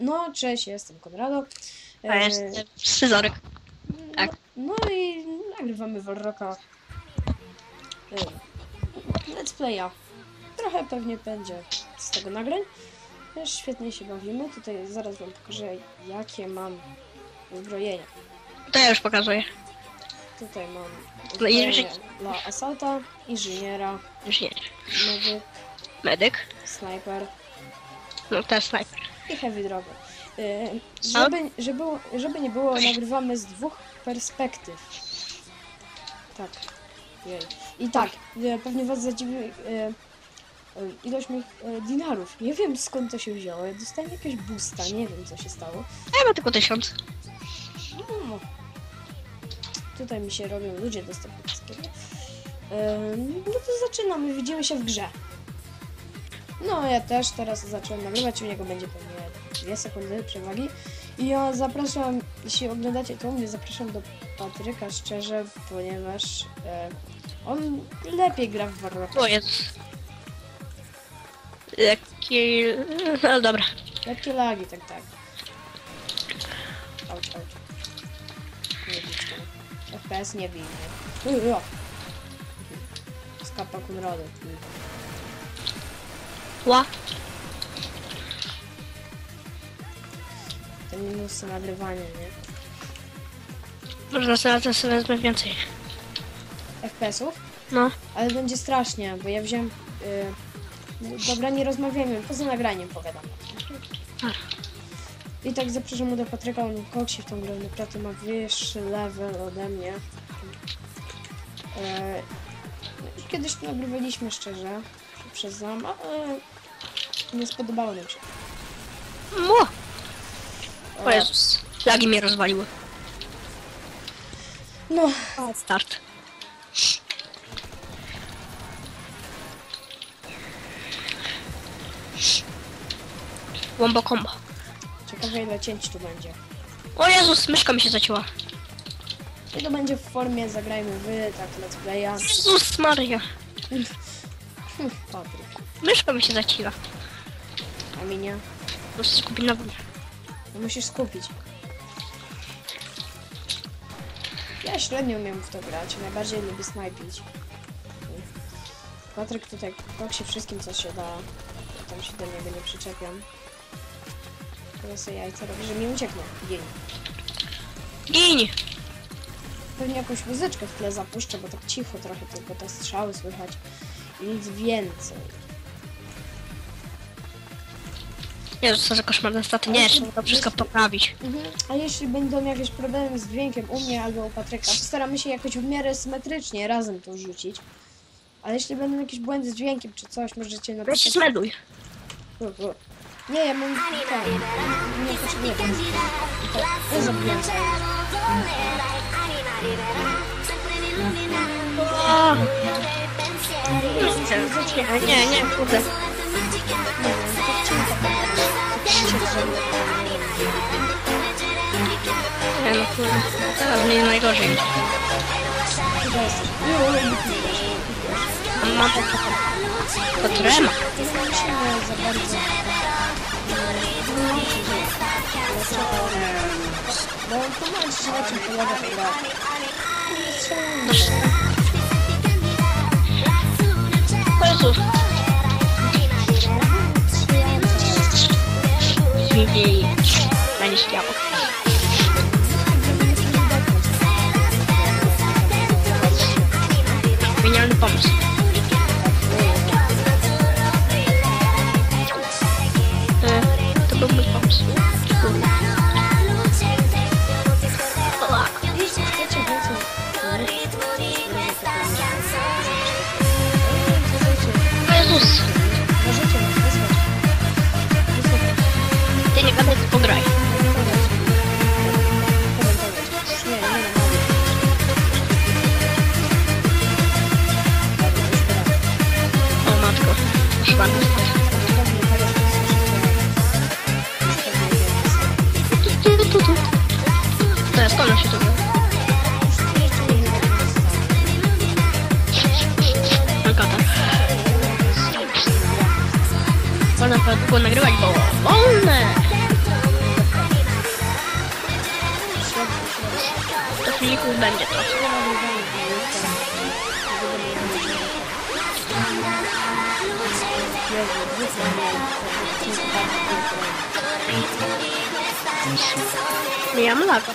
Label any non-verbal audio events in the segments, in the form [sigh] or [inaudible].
No, cześć, jestem Konrado. A E, jest scyzoryk. tak. No, no i nagrywamy Walroka. E, Let's playa. Trochę pewnie będzie z tego nagrań. Też świetnie się bawimy. Tutaj zaraz wam pokażę, jakie mam uzbrojenia. To ja już pokazuję. Tutaj mam uzbrojenie dla asalta, inżyniera, Już nie. medyk, Medyk. snajper No to jest snajper. I heavy. E, Co? Żeby, żeby, żeby nie było, nagrywamy z dwóch perspektyw. Tak. Jej. I tak, e, pewnie was zadziwi e, ilość moich dinarów. Nie wiem skąd to się wzięło. Ja dostałem jakiegoś boosta, nie wiem co się stało. Ja mam tylko tysiąc. No. Tutaj mi się robią ludzie dostępni. No to zaczynamy, widzimy się w grze. No, ja też teraz zacząłem nagrywać, u niego będzie pewnie 2 sekundy przewagi. I ja zapraszam, jeśli oglądacie to mnie, zapraszam do Patryka szczerze, ponieważ e, on lepiej gra w Warrocka. O Jezus. Jaki... No dobra. Jakie lagi, tak, tak. Auć, auć. Nie mnie. FPS nie bij mnie. Uj, o. Skapa Kunrady. Ła. Te minusy nagrywania, nie? Może następnym sobie wezmę więcej. FPS-ów? No. Ale będzie strasznie, bo ja wziąłem... Y... Dobra, nie rozmawiamy, poza nagraniem pogadam. Dobra. I tak zapraszam mu do Patryka, on koksie w tą grę, naprawdę ma wyższy level ode mnie. No i kiedyś to nagrywaliśmy szczerze, przyznam, ale nie spodobało nam się. Ło. O Jezus. Lagi mnie rozwaliły. no, Start. Wombo combo. ciekawe ile cięć tu będzie. O Jezus, myszka mi się zacięła. I to będzie w formie zagrajmy wy, tak let's playa. Jezus Maria. [laughs] Patryk, Myszka mi się zacięła. a mi nie. Muszę skupić na No musisz skupić. Ja średnio umiem w to grać, najbardziej lubię snajpić. Patryk tutaj koksie wszystkim co się da. Tam się do niego nie przyczepiam. Teraz sobie jajca robi, że mi uciekną. Dzień. Gin! Pewnie jakąś muzyczkę w tle zapuszczę, bo tak cicho trochę tylko te strzały słychać. I nic więcej. Jezus, co za koszmarne staty. Nie, trzeba to wszystko poprawić. Mhm. A jeśli będą jakieś problemy z dźwiękiem u mnie albo u Patryka, postaramy się jakoś w miarę symetrycznie razem to rzucić. Ale jeśli będą jakieś błędy z dźwiękiem czy coś, możecie napisać. zmeduj. U, u. Nie, ja mam ten. Nie potrzebuję tego. Tak! Nie, nie, nie, kurde. Nie wiem, tak cienko. Tak się drzewo. Nie, no kurde. Teraz mnie najgorzej. Chyba jesteś. Jo, jo, jo, Mam mam to, to trema. Nie musimy za bardzo. Bo могу нагревать баллоны. Тоже ликвид бандит. Я млака.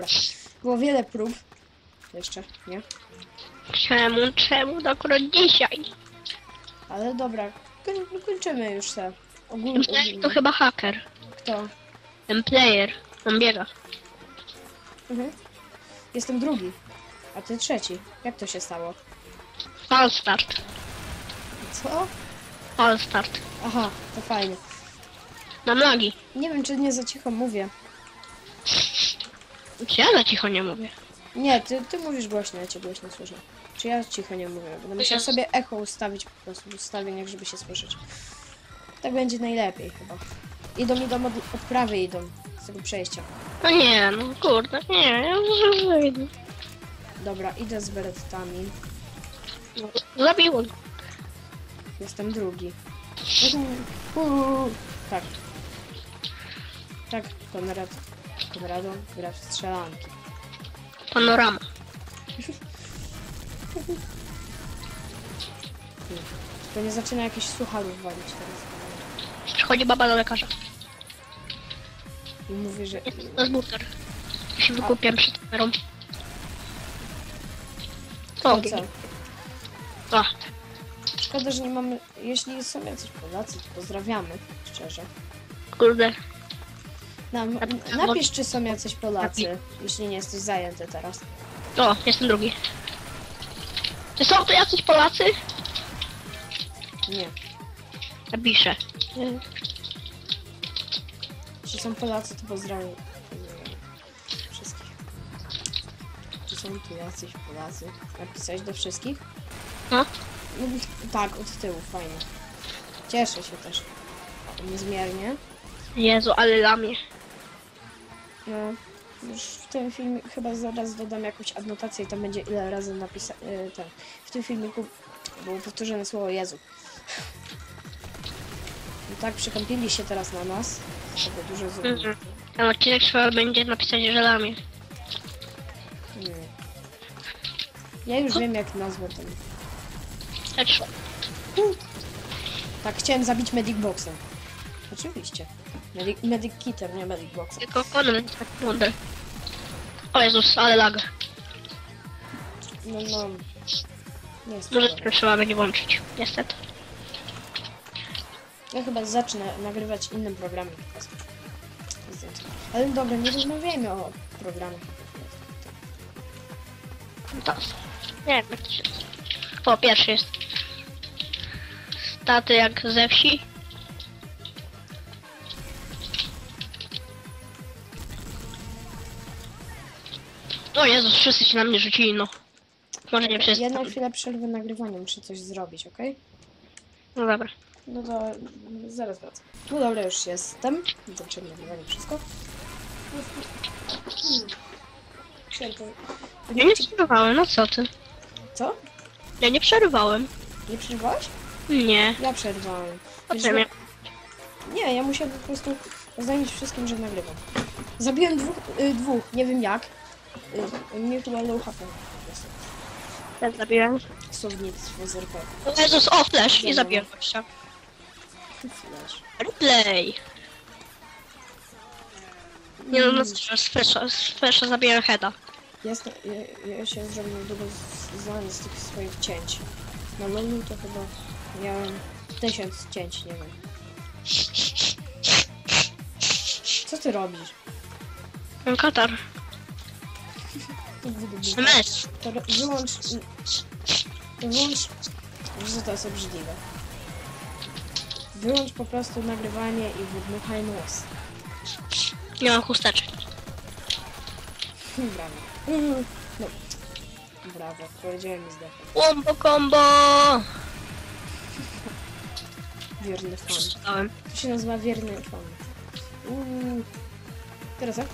Dobra. Było wiele prób. Jeszcze, nie? Czemu, czemu to akurat dzisiaj? Ale dobra. Koń, kończymy już te. Ogólnie. Ten player to chyba haker. Kto? Ten player. On biega. Mhm. Jestem drugi. A ty trzeci. Jak to się stało? All start. Co? All start. Aha, to fajnie. Mam lagi. Nie wiem, czy nie za cicho mówię. Czy ja za cicho nie mówię? Nie, ty, ty mówisz głośno, ja cię głośno słyszę. Czy ja cicho nie mówię? Będę musiała Jest. sobie echo ustawić po prostu w ustawieniach, żeby się słyszeć. Tak będzie najlepiej chyba. Idą, idą od, od prawej idą z tego przejścia. No nie, no kurde, nie, ja może wyjdę. Dobra, idę z berettami. Zabiło go. Jestem drugi. Uuu, Tak. Tak, Konrad. Konrado gra w strzelanki. Panorama. To nie zaczyna jakichś słuchalów walić teraz. Przychodzi baba do lekarza. I mówi, że... Jest to jest burger. Ja się wykupiam przed kamerą. O, O, co? Szkoda, że nie mamy... Jeśli są jacyś Polacy, to pozdrawiamy, szczerze. kurde. Nam, napisz, czy są jacyś Polacy, jeśli nie jesteś zajęty teraz. O, jestem drugi. Czy są tu jacyś Polacy? Nie. Napiszę. Jeśli są Polacy, to pozdrawiam. Wszystkich. Czy są tu jacyś Polacy? Napisałeś do wszystkich? No. No, tak, od tyłu, fajnie. Cieszę się też. Niezmiernie. Jezu, ale lamię. No, już w tym filmie chyba zaraz dodam jakąś adnotację i tam będzie ile razy napisa... y, ten. W tym filmiku było powtórzone słowo Jezu. I tak przykąpili się teraz na nas. Tego dużo zrobili. Mhm. Ten odcinek trzeba będzie napisać, że lamię. Nie. Ja już wiem jak nazwę ten. Tak, chciałem zabić Medic Boxem. Oczywiście. Medic, medic Kitter, nie Medic Boxem. Tylko jest taki mądry. O Jezus, ale lag. No, no. Nie jest dobra. to trzeba będzie włączyć. Niestety. Ja chyba zacznę nagrywać innym programem. Zdjęcia. Ale dobra, nie rozmawiajmy o programie. Teraz. Nie wiem jak to się... O, pierwszy jest. Staty jak ze wsi. O Jezus, wszyscy się na mnie rzucili, no. Może nie wszyscy. Ja na chwilę przerwę nagrywanie, muszę coś zrobić, ok? No dobra. No to mm, zaraz wracam. No dobra, już jestem. Zaczynam nagrywanie, wszystko. Hmm. Chciałem. Ja nie przerywałem, no co ty? Co? Ja nie przerywałem. Nie przerwałeś? Nie. Ja przerwałem. Wiesz, no- ja... Nie, ja musiałem po prostu oznajmić wszystkim, że nagrywam. Zabiłem dwóch, y, dwóch nie wiem jak. Y, mnie chyba low jest. Ja zabiłem. Słownictwo z RP. O Jezus, o flash! I zabiłem gościa. Flash. Replay! Nie no, no z flasha, z flasha zabiłem heada. Jasne, ja, ja się zrobił długo znany z tych swoich cięć. Na lolu to chyba miałem tysiąc cięć, nie wiem. Co ty robisz? Mam katar. Wygląda- SMS. To ro- wyłącz... Wyłącz... Że to jest obrzydliwe. Wyłącz po prostu nagrywanie i wydmuchaj nos. Nie mam chusteczek. Brawo. No. Brawo, powiedziałem i zdechłem. Wombo combo! Wierny fan. Przeczytałem. To się nazywa wierny fan. Uuu. Teraz jak?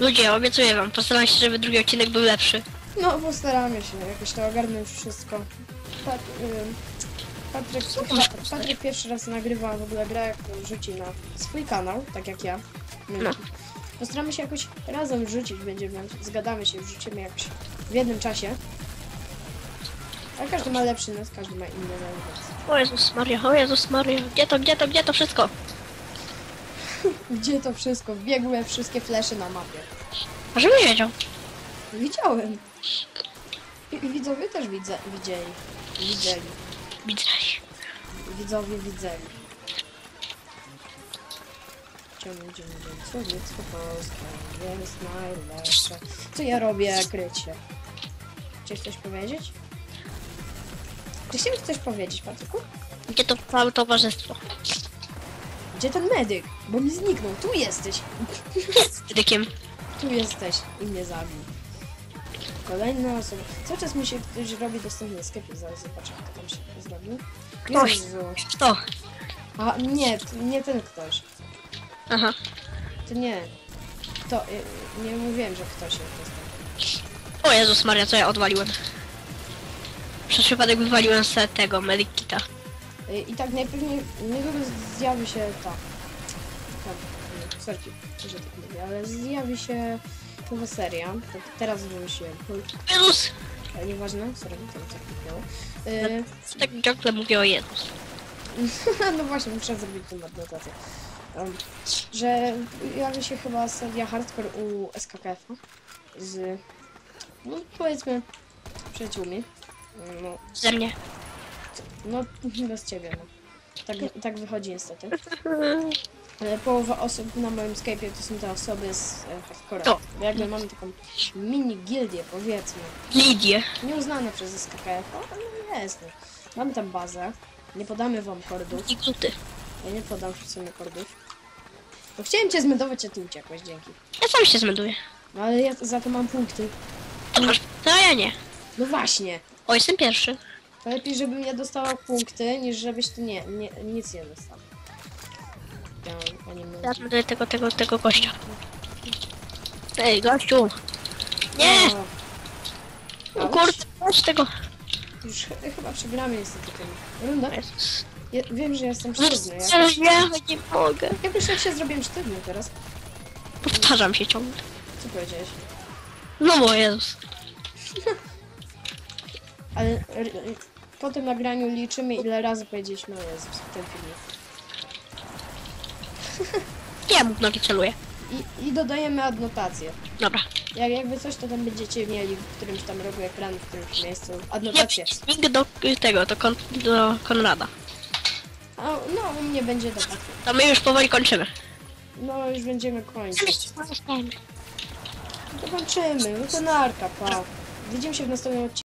Ludzie, obiecuję wam, postaram się, żeby drugi odcinek był lepszy. No, postaramy się jakoś to ogarnąć wszystko. Pat, ym, Patryk, Pa- Patryk pierwszy raz nagrywa w ogóle grę, którą rzuci na swój kanał, tak jak ja. No. Postaramy się jakoś razem wrzucić, będziemy, zgadamy się, wrzucimy jakoś w jednym czasie. A każdy ma lepszy nas, każdy ma inne zajęcia. O Jezus Maria, o Jezus Maria. Gdzie to, gdzie to, gdzie to wszystko? [laughs] Gdzie to wszystko? Biegły wszystkie flesze na mapie. A żebym wiedział. Widziałem. I widzowie też widzę, widzieli. Widzieli. Widzę. Widzowie widzieli. Dzień, dzień, słownictwo polskie jest najlepsze. Co ja robię, krycie? Chcesz coś powiedzieć? Czy chciałbyś coś powiedzieć, Patryku? Gdzie to całe towarzystwo? Gdzie ten medyk? Bo mi zniknął. Tu jesteś. Z Dykiem. Tu jesteś i mnie zabił. Kolejna osoba. Cały czas mi się ktoś robi dostępny sklepie. Zaraz zobaczę, kto tam się zrobił. Ktoś. Jezu. Kto? A nie, t- nie ten ktoś. Aha. To nie. To y, nie mówiłem, że ktoś jest dostępny. O Jezus Maria, co ja odwaliłem? Przez przypadek wywaliłem z tego Medikita. Y, I tak najpewniej niedługo zjawi się ta. Tam, y, sorki, że tak mówię, ale zjawi się nowa seria. Tak teraz wymyśliłem. Jezus! Ale nieważne, sorry, tam co kliknęło. Y, Tak ciągle mówię o Jezus. [laughs] no właśnie, muszę zrobić tą adnotację. Um, że pojawi się chyba seria hardcore u SKKF-a z, no powiedzmy, przyjaciółmi. No, Ze mnie. No bez ciebie, no. Tak, tak wychodzi niestety. Ale [laughs] połowa osób na moim Skype'ie to są te osoby z e, hardcora. To. Jakby mamy taką mini gildię, powiedzmy. Lidię. Nieuznane przez SKKF, ale jest. No. Mamy tam bazę. Nie podamy wam kordów. I gluty. Ja nie podam sobie kordów. Bo chciałem cię zmedować, a ty uciekłeś, dzięki. Ja sam się zmeduję. No ale ja za to mam punkty. To masz. To ja nie. No właśnie. O, jestem pierwszy. To lepiej, żebym ja dostała punkty, niż żebyś ty nie, nie nic nie dostał. Ja, ja nie. Ja zmeduję tego, tego, tego gościa. Ej, gościu! Nie! O, O Auć. kurde, weź tego. Już ch- chyba przegramy niestety tym. Runda? Jezus. Ja, wiem, że jestem sztywny. Ale ja nie mogę. jakoś jak się zrobiłem sztywny teraz. Powtarzam się ciągle. Co powiedziałeś? No bo Jezus. [laughs] Ale r- r- po tym nagraniu liczymy ile razy powiedzieliśmy o Jezus w tym filmie. [laughs] Ja mu w nogi celuję. I, I dodajemy adnotację. Dobra. Jak, jakby coś, to tam będziecie mieli w którymś tam rogu ekranu, w którymś miejscu adnotację. link do tego, do, kon, do Konrada. A, no, u mnie będzie dobra. To my już powoli kończymy. No, już będziemy kończyć. To kończymy. No to narka, pa. Widzimy się w następnym odcinku.